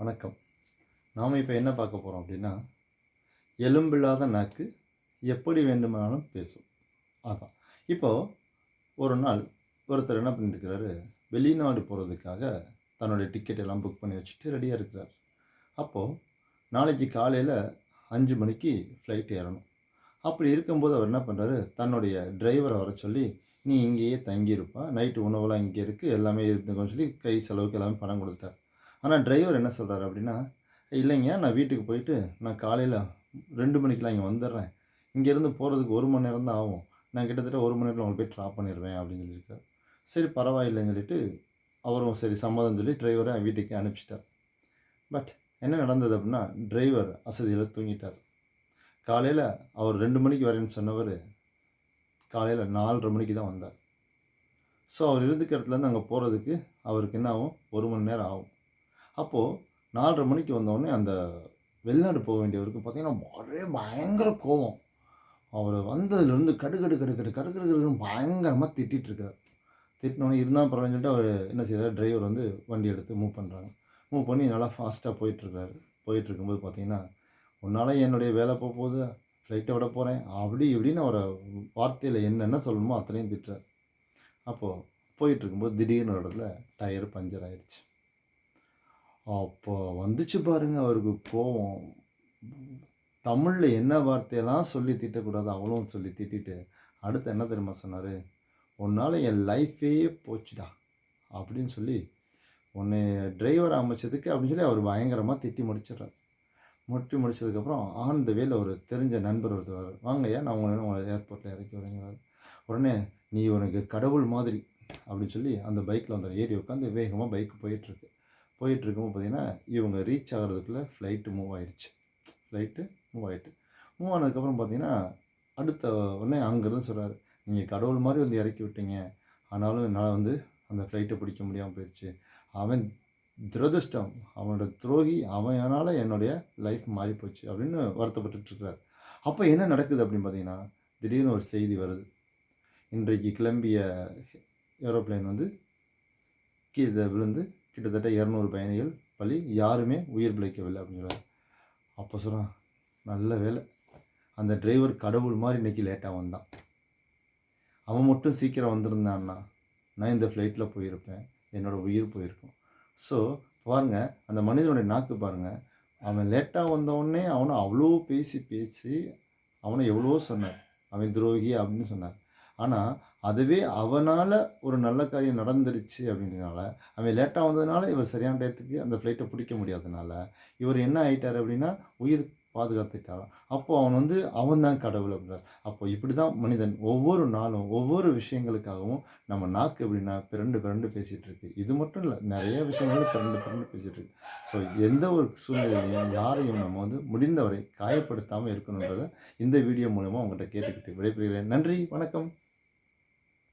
வணக்கம். நாம் இப்போ என்ன பார்க்க போகிறோம் அப்படின்னா எலும்பில்லாத நாக்கு எப்படி வேண்டுமானாலும் பேசும். அதான். இப்போது ஒரு நாள் ஒருத்தர் என்ன பண்ணியிருக்கிறாரு வெளிநாடு போகிறதுக்காக தன்னுடைய டிக்கெட் எல்லாம் புக் பண்ணி வச்சுட்டு ரெடியாக இருக்கிறார். அப்போது நாளைக்கு காலையில் அஞ்சு மணிக்கு ஃப்ளைட் ஏறணும். அப்படி இருக்கும்போது அவர் என்ன பண்ணுறாரு தன்னுடைய டிரைவரை வர சொல்லி நீ இங்கேயே தங்கியிருப்பா நைட்டு உணவெல்லாம் இங்கே இருக்குது எல்லாமே இருந்துக்கோன்னு சொல்லி கை செலவுக்கு எல்லாமே பணம் கொடுத்தார். ஆனால் டிரைவர் என்ன சொல்கிறாரு அப்படின்னா இல்லைங்க நான் வீட்டுக்கு போயிட்டு நான் காலையில் ரெண்டு மணிக்கெலாம் இங்கே வந்துடுறேன். இங்கேருந்து போகிறதுக்கு ஒரு மணி நேரம் தான் ஆகும். நான் கிட்டத்தட்ட ஒரு மணி நேரத்தில் உங்களை போய் ட்ராப் பண்ணிடுவேன் அப்படின்னு சொல்லியிருக்காரு. சரி பரவாயில்லைன்னு சொல்லிட்டு அவரும் சரி சம்மதம் சொல்லி டிரைவரை வீட்டுக்கு அனுப்பிச்சிட்டார். பட் என்ன நடந்தது அப்படின்னா டிரைவர் அசதியில் தூங்கிட்டார். காலையில் அவர் ரெண்டு மணிக்கு வரேன்னு சொன்னவர் காலையில் நாலரை மணிக்கு தான் வந்தார். ஸோ அவர் இருந்துக்க இடத்துலேருந்து அங்கே போகிறதுக்கு அவருக்கு என்ன ஆகும்? ஒரு மணி நேரம் ஆகும். அப்போது நாலரை மணிக்கு வந்தோடனே அந்த வெளிநாடு போக வேண்டியவருக்கு பார்த்திங்கன்னா ஒரே பயங்கர கோபம் அவர் வந்ததுலேருந்து கடு கடு கடு கடு கடு கடு பயங்கரமாக திட்டிகிட்டு திட்டினோடனே இருந்தால் பரவாயில்ல சொல்லிட்டு அவர் என்ன செய்கிறார் டிரைவர் வந்து வண்டி எடுத்து மூவ் பண்ணுறாங்க மூவ் பண்ணி நல்லா ஃபாஸ்ட்டாக போயிட்டுருக்காரு போயிட்டுருக்கும்போது பார்த்திங்கன்னா பார்த்தீங்கன்னா உன்னால் என்னுடைய வேலை போக போகுது. ஃப்ளைட்டை விட போகிறேன் அப்படி இப்படின்னு அவரை வார்த்தையில் என்னென்ன சொல்லணுமோ அத்தனையும் திட்டுறார். அப்போது போயிட்டுருக்கும்போது திடீர்னு ஒரு இடத்துல டயர் பஞ்சர் ஆயிடுச்சு அப்போ வந்துச்சு பாருங்க அவருக்கு கோவம். தமிழில் என்ன வார்த்தையெல்லாம் சொல்லி திட்டக்கூடாது அவ்வளோவும் சொல்லி திட்டிட்டு அடுத்து என்ன தெரியுமா சொன்னார்? உன்னால் என் லைஃபே போச்சுடா அப்படின்னு சொல்லி உன்னை டிரைவர் அமைச்சதுக்கு அப்படின்னு சொல்லி அவர் பயங்கரமாக திட்டி முடிச்சிடுறார். முட்டி முடிச்சதுக்கப்புறம் ஆன் த வேல ஒரு தெரிஞ்ச நண்பர் ஒருத்தர் வாங்க வாங்கய்யா நான் உங்களை உங்களை ஏர்போர்ட்டில் இறக்கி வரேங்கிறார் உடனே நீ உனக்கு கடவுள் மாதிரி அப்படின்னு சொல்லி அந்த பைக்கில் வந்து ஏறி உட்காந்து வேகமாக பைக் போயிட்டுருக்கு போயிட்டுருக்கும்போது பார்த்தீங்கன்னா இவங்க ரீச் ஆகிறதுக்குள்ளே ஃப்ளைட்டு மூவ் ஆயிடுச்சு ஃப்ளைட்டு மூவ் ஆகிட்டு மூவ் ஆனதுக்கப்புறம் பார்த்தீங்கன்னா அடுத்த உடனே அங்கேருந்து சொல்கிறார் நீங்கள் கடவுள் மாதிரி வந்து இறக்கி விட்டீங்க. ஆனாலும் என்னால் வந்து அந்த ஃப்ளைட்டை பிடிக்க முடியாமல் போயிடுச்சு அவன் துரதிர்ஷ்டம். அவனோட துரோகி அவனால் என்னுடைய லைஃப் மாறி போச்சு? அப்படின்னு வருத்தப்பட்டுட்டு அப்போ என்ன நடக்குது அப்படின்னு பார்த்தீங்கன்னா திடீர்னு ஒரு செய்தி வருது. இன்றைக்கு கிளம்பிய ஏரோப்ளேன் வந்து கீழே விழுந்து கிட்டத்தட்ட இரநூறு பயணிகள் பலி யாருமே உயிர் பிழைக்கவில்லை அப்படின்னு சொல்கிறார் அப்போ சொல்கிறான் நல்ல வேலை அந்த டிரைவர் கடவுள் மாதிரி இன்னைக்கு லேட்டாக வந்தான். அவன் மட்டும் சீக்கிரம் வந்திருந்தான்னா நான் இந்த ஃப்ளைட்டில் போயிருப்பேன். என்னோடய உயிர் போயிருக்கும். ஸோ பாருங்கள் அந்த மனிதனுடைய நாக்கு பாருங்க. அவன் லேட்டாக வந்தவொடனே அவனை அவ்வளோ பேசி பேசி அவனை எவ்வளோ சொன்னார். அவன் துரோகி அப்படின்னு சொன்னார். ஆனால் அதுவே அவனால் ஒரு நல்ல காரியம் நடந்துருச்சு அப்படின்றனால அவன் லேட்டாக வந்ததுனால இவர் சரியான டயத்துக்கு அந்த ஃப்ளைட்டை பிடிக்க முடியாதனால இவர் என்ன ஆயிட்டார் அப்படின்னா உயிர் பாதுகாத்துட்டாராம் அப்போது அவன் வந்து அவன் தான் கடவுள் அப்படின்றார். அப்போ இப்படி தான் மனிதன் ஒவ்வொரு நாளும் ஒவ்வொரு விஷயங்களுக்காகவும் நம்ம நாக்கு எப்படின்னா பிறண்டு பிறண்டு பேசிகிட்டு இருக்கு இது மட்டும் இல்லை நிறைய விஷயங்கள் பிறண்டு பிறண்டு பேசிகிட்டு இருக்கு ஸோ எந்த ஒரு சூழ்நிலையிலையும் யாரையும் நம்ம வந்து முடிந்தவரை காயப்படுத்தாமல் இருக்கணுன்றதை இந்த வீடியோ மூலமாக உங்கள்கிட்ட கேட்டுக்கிட்டு விடைபெறுகிறேன். நன்றி வணக்கம்.